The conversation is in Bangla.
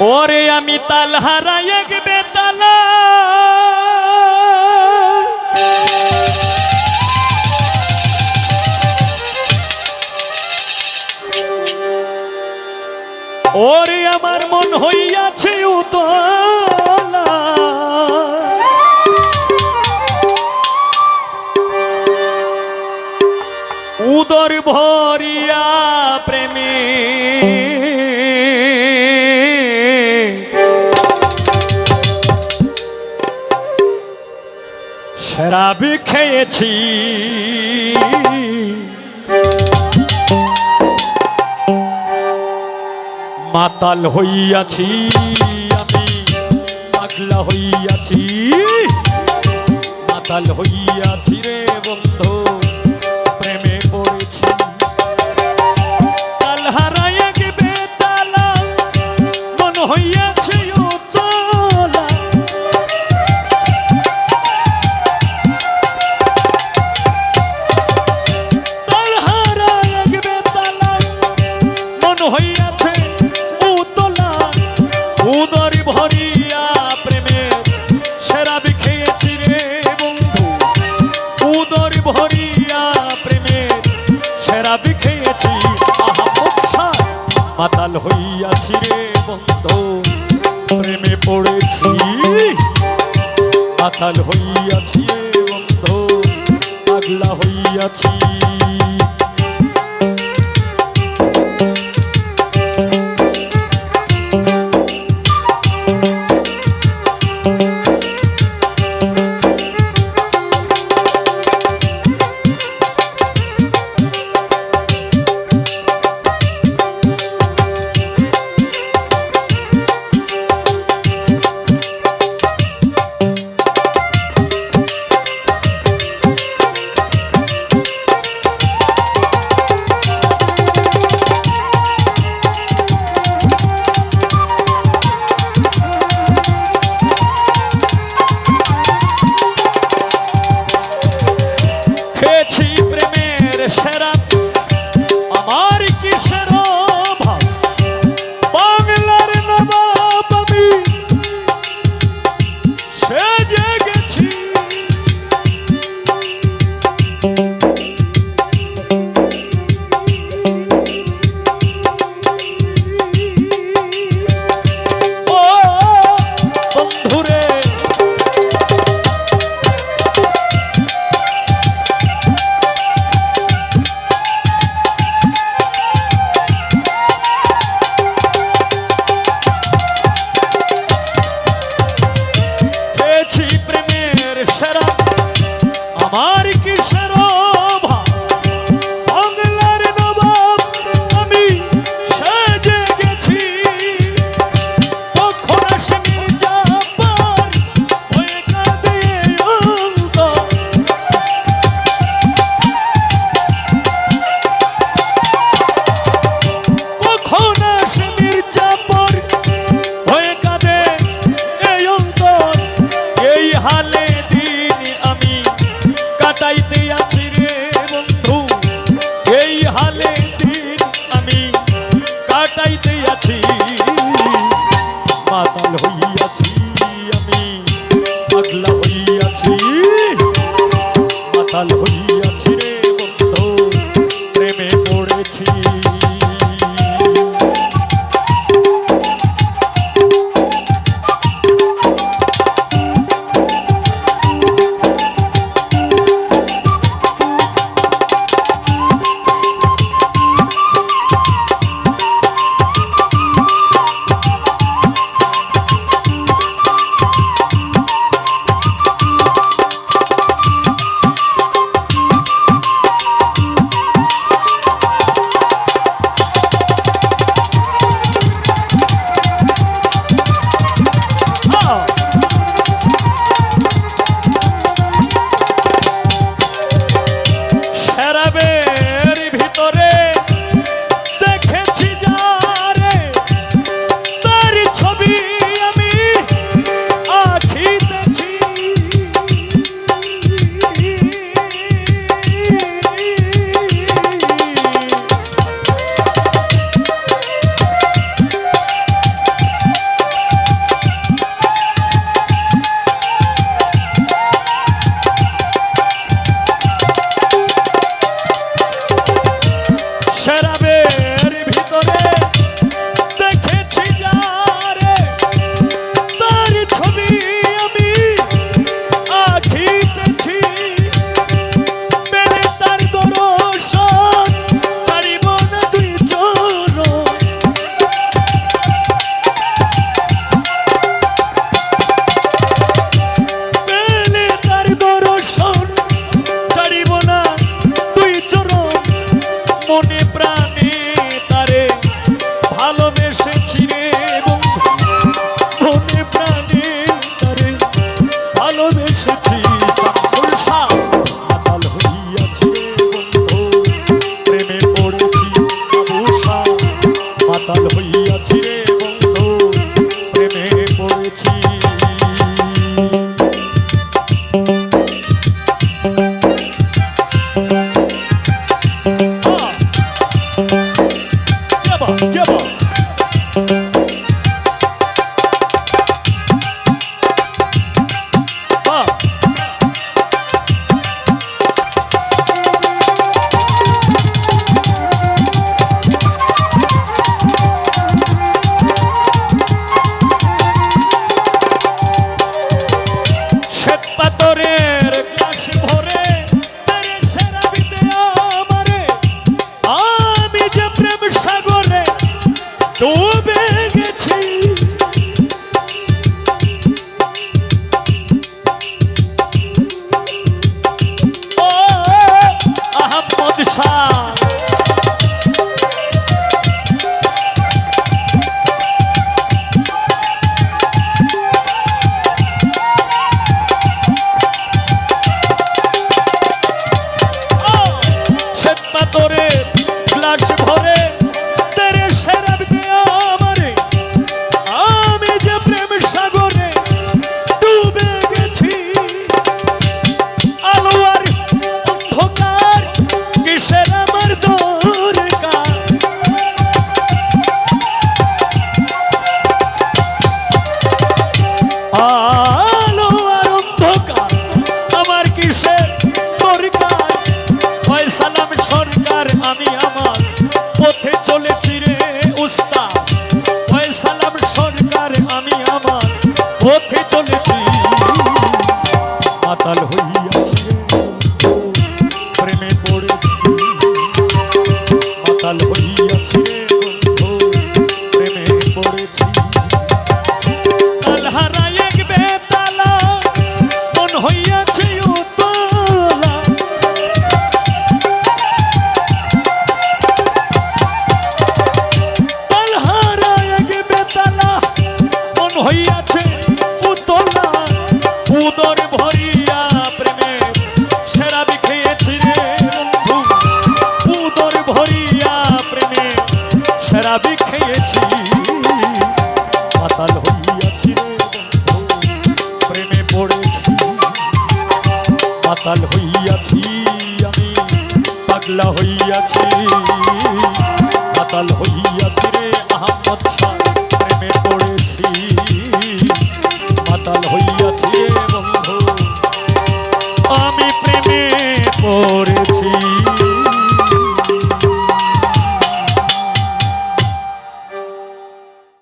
ওরে আমি তাল হারাই বেতালা। ওরে আমার মন হইয়াছে শরাব খেয়েছি। মাতাল হইয়াছি আমি পাগলা হইয়াছি। মাতাল হইয়াছি রে বন্ধু। মাতাল হইয়াছি রে বন্ধু। প্রেমে পড়েছি মাতাল হইয়াছি রে বন্ধু। পাগলা হইয়াছি। আমার আছি মাতাল হইয়াছি আমি পাগলা হইয়াছি। মাতাল হইয়াছি রে বন্ধু প্রেমে পড়েছি। মাতাল মাতাল হইয়াছি আমি পাগলা হইয়াছি।